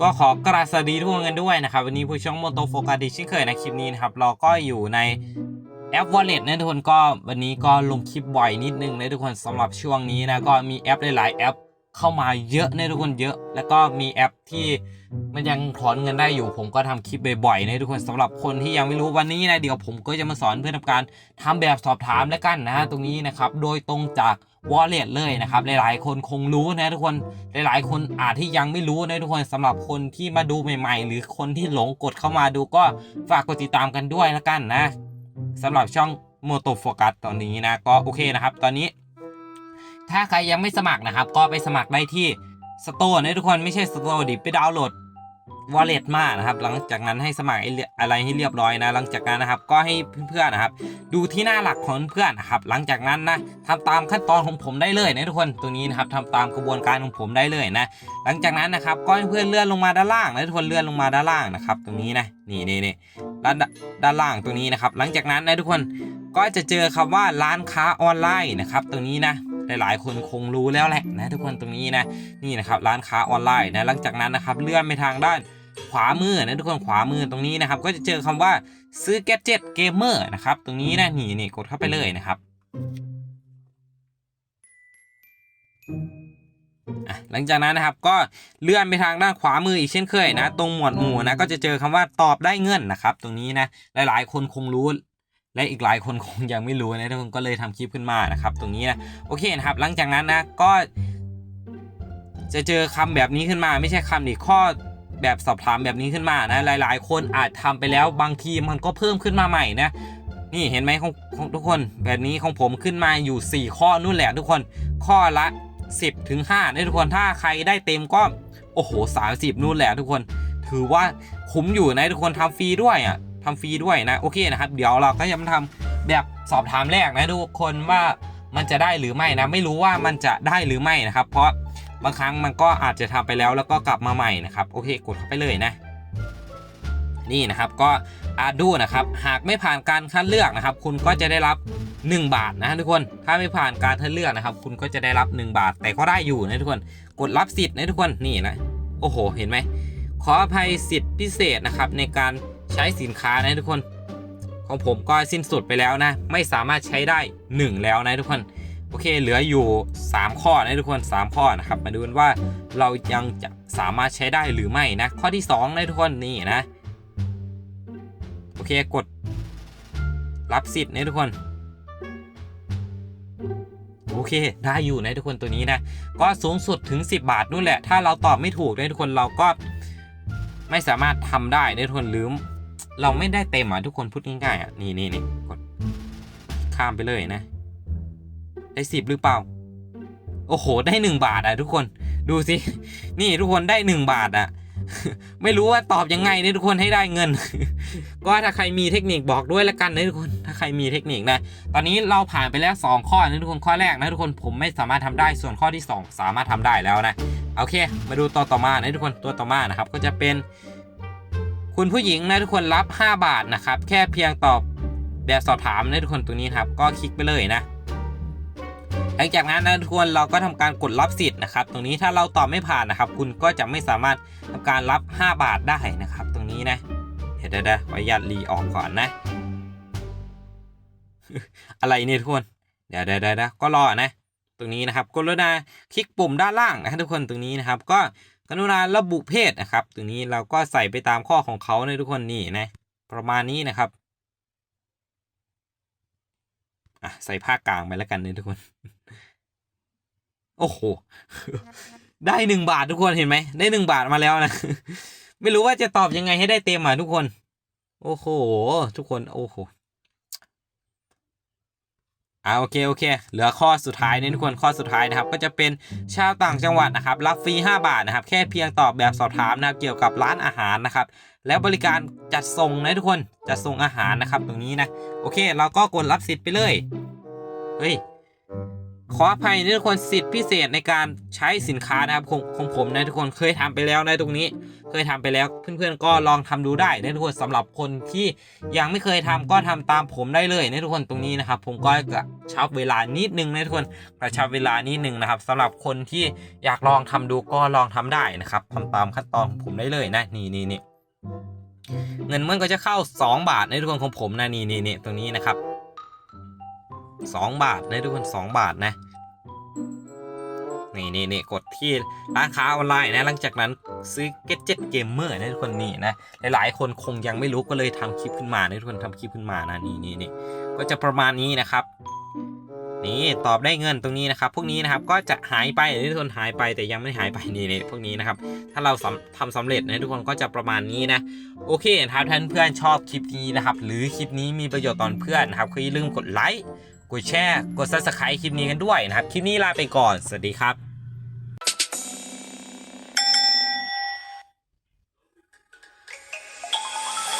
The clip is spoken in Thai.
ก็ขอกราบสวัสดีทุกคนกันด้วยนะครับ วันนี้ผู้ช่องโมโตโฟกัสดีเช่นเคยนะคลิปนี้นะครับ เราก็อยู่ในแอป Wallet นะทุกคนก็วันนี้ก็ลงคลิปบ่อยนิดนึงนะทุกคนสำหรับช่วงนี้นะก็มีแอปหลายๆแอปเข้ามาเยอะนะทุกคนเยอะ แล้วก็มีแอปที่มันยังถอนเงินได้อยู่ ผมก็ทำคลิปบ่อยๆนะทุกคนสำหรับคนที่ยังไม่รู้วันนี้นะเดี๋ยวผมก็จะมาสอนเพื่อทำการทำแบบสอบถามแล้วกันนะตรงนี้นะครับโดยตรงจาก Wallet เลยนะครับ หลาย ๆ คนคงรู้นะทุกคน หลาย ๆ คนอาจที่ยังไม่รู้นะทุกคนสำหรับคนที่มาดูใหม่ ๆ หรือคนที่หลงกดเข้ามาดูก็ฝากกดติดตามกันด้วยแล้วกันนะสำหรับช่อง Moto Focus ตอนนี้นะก็โอเคนะครับ ตอนนี้ ถ้าใครยังไม่สมัครนะครับ ก็ไปสมัครได้ที่สโตร์นะทุกคนไม่ใช่สโตร์ดิไปดาวน์โหลด Wallet มานะครับ หลังจากนั้นให้สมัครอะไรให้เรียบร้อยนะ หลังจากนั้นนะครับก็ให้เพื่อนๆนะครับ ดูที่หน้าหลักของเพื่อนนะครับ หลังจากนั้นนะทำตามขั้นตอนของผมได้เลยนะทุกคนตัวนี้นะครับทำตามกระบวนการของผมได้เลยนะ หลังจากนั้นนะครับก็ให้เพื่อนเลื่อนลงมาด้านล่างนะทุกคนเลื่อนลงมาด้านล่างนะครับ ตรงนี้นะนี่นี่นี่ด้านด้านล่างตรงนี้นะครับ หลังจากนั้นนะทุกคนก็จะเจอคำว่าร้านค้าออนไลน์นะครับ ตรงนี้นะ หลายๆ คนคงรู้แล้วแหละนะทุกคนตรงนี้นะนี่นะครับร้านค้าออนไลน์นะหลังจากนั้นนะครับเลื่อนไปทางด้านขวามือนะทุกคนขวามือตรงนี้นะครับ ก็จะเจอคำว่าซื้อแกดเจ็ตเกมเมอร์นะครับตรงนี้นะนี่นี่กดเข้าไปเลยนะครับหลังจากนั้นนะครับก็เลื่อนไปทางด้านขวามืออีกเช่นเคยนะ ตรงหมวดหมู่นะก็จะเจอคำว่าตอบได้เงินนะครับ ตรงนี้นะหลายๆ คนคงรู้ และอีกหลายคนคงยังไม่รู้นะทุกคนก็เลยทำคลิปขึ้นมานะครับ ตรงนี้นะโอเคนะครับ หลังจากนั้นนะก็ จะเจอคำแบบนี้ขึ้นมา ไม่ใช่คำดิข้อแบบสอบถามแบบนี้ขึ้นมานะ หลาย ๆ คนอาจทำไปแล้วบางทีมันก็เพิ่มขึ้นมาใหม่นะนี่เห็นไหมของของทุกคนแบบนี้ของผมขึ้นมาอยู่ 4 ข้อนู่นแหละทุกคนข้อละ 10ถึง5นะทุกคนถ้าใครได้เต็มก็โอ้โห30นู่นแหละทุกคน ถือว่าคุ้มอยู่นะทุกคนทำฟรีด้วยอะ ทำฟรีด้วยนะโอเคนะครับ เดี๋ยวเราก็จะมาทำแบบสอบถามแรกนะทุกคนว่ามันจะได้หรือไม่นะ ไม่รู้ว่ามันจะได้หรือไม่นะครับ เพราะบางครั้งมันก็อาจจะทำไปแล้วแล้วก็กลับมาใหม่นะครับโอเคกดเข้าไปเลยนะ นี่นะครับก็อาดูนะครับหากไม่ผ่านการคัดเลือกนะครับ คุณก็จะได้รับ 1 บาทนะทุกคนถ้าไม่ผ่านการคัดเลือกนะครับ คุณก็จะได้รับ 1 บาท แต่ก็ได้อยู่นะทุกคน กดรับสิทธิ์นะทุกคนนี่นะโอ้โห เห็นไหมขออภัยสิทธิ์พิเศษนะครับในการ ใช้สินค้านะทุกคน ของผมก็สิ้นสุดไปแล้วนะ ไม่สามารถใช้ได้ 1 แล้วนะทุกคน โอเค เหลืออยู่ 3 ข้อนะทุกคน 3 ข้อนะครับ มาดูกันว่าเรายังจะสามารถใช้ได้หรือไม่นะ ข้อที่2นะทุกคนนี่นะ โอเค กดรับสิทธิ์นะทุกคนโอเค ได้อยู่นะทุกคนตัวนี้นะ ก็สูงสุดถึง 10 บาทนู่นแหละ ถ้าเราตอบไม่ถูกนะทุกคนเราก็ไม่สามารถทำได้นะทุกคนหรือ เราไม่ได้เต็มอะทุกคนพูดง่ายๆอะนี่นี่นี่กดข้ามไปเลยนะ ได้สิบหรือเปล่า โอ้โห ได้หนึ่งบาทอะทุกคนดูสิ นี่ทุกคนได้หนึ่งบาทอะ ไม่รู้ว่าตอบยังไงเนี่ยทุกคนให้ได้เงิน ก็ถ้าใครมีเทคนิคบอกด้วยละกันนะทุกคน ถ้าใครมีเทคนิคนะ ตอนนี้เราผ่านไปแล้ว 2 ข้อนะทุกคน ข้อแรกนะทุกคนผมไม่สามารถทำได้ ส่วนข้อที่ 2 สามารถทำได้แล้วนะ โอเค มาดูตัวต่อมานะทุกคน ตัวต่อมานะครับ ก็จะเป็น คุณผู้หญิงนะทุกคนรับ 5 บาทนะครับ แค่เพียงตอบแบบสอบถามนะทุกคนตรงนี้ครับ ก็คลิกไปเลยนะ หลังจากนั้นนะทุกคนเราก็ทำการกดรับสิทธิ์นะครับ ตรงนี้ถ้าเราตอบไม่ผ่านนะครับ คุณก็จะไม่สามารถทำการรับ 5 บาทได้นะครับ ตรงนี้นะเดี๋ยวเดี๋ยวเดี๋ยวขออนุญาตรีออกก่อนนะ อะไรเนี่ยทุกคนเดี๋ยวเดี๋ยวเดี๋ยวก็รอนะ ตรงนี้นะครับกรุณาคลิกปุ่มด้านล่างนะทุกคนตรงนี้นะครับ ก็ กรุณาระบุเพศนะครับตรงนี้เราก็ใส่ไปตามข้อของเขานทุกคนนี่นะประมาณนี้นะครับอะใส่ผ้ากลางไปแล้วกันนะทุกคน โอ้โห ได้หนึ่งบาททุกคนเห็นไหม ได้หนึ่งบาทมาแล้วนะ ไม่รู้ว่าจะตอบยังไงให้ได้เต็มอะทุกคน โอ้โห ทุกคน โอ้โห อ่าโอเคโอเค เหลือข้อสุดท้ายนี่ทุกคนข้อสุดท้ายนะครับก็จะเป็นชาวต่างจังหวัดนะครับรับฟรี5 บาทนะครับแค่เพียงตอบแบบสอบถามนะครับเกี่ยวกับร้านอาหารนะครับแล้วบริการจัดส่งนะทุกคนจัดส่งอาหารนะครับตรงนี้นะโอเค เราก็กดรับสิทธิ์ไปเลยเฮ้ย ขออภัยนะทุกคนสิทธิพิเศษในการใช้สินค้านะครับของของผมนะทุกคนเคยทำไปแล้วนะตรงนี้ เคยทำไปแล้วเพื่อนๆก็ลองทำดูได้นะทุกคนสำหรับคนที่ยังไม่เคยทำก็ทำตามผมได้เลยนะทุกคนตรงนี้นะครับ ผมก็จะชับเวลานิดนึงนะทุกคนกระชับเวลานิดนึงนะครับสำหรับคนที่อยากลองทำดูก็ลองทำได้นะครับทำตามขั้นตอนของผมได้เลยนะนี่นี่นี่เงินมันก็จะเข้า 2 บาทในทุกคนของผมนะนี่นี่นี่ตรงนี้นะครับ 2 บาทนะทุกคน 2 บาทนะ นี่นี่นี่กดที่ร้านค้าออนไลน์นะ หลังจากนั้นซื้อ g a d g e t Gamer นะทุกคนนี่นะ หลายๆ คนคงยังไม่รู้ก็เลยทำคลิปขึ้นมานะทุกคนทำคลิปขึ้นมานะนี่นี่นี่ก็จะประมาณนี้นะครับ นี่ตอบได้เงินตรงนี้นะครับ พวกนี้นะครับก็จะหายไปทุนหายไปแต่ยังไม่หายไปนี่นี่พวกนี้นะครับ ถ้าเราสำทำสำเร็จนะทุกคนก็จะประมาณนี้นะโอเคครับท่านเพื่อนชอบคลิปนี้นะครับ หรือคลิปนี้มีประโยชน์ตอนเพื่อนนะครับคือย่าลืมกดไลค์กดแชร์กดซับสไครต์คลิปนี้กันด้วยนะครับ คลิปนี้ลาไปก่อน สวัสดีครับ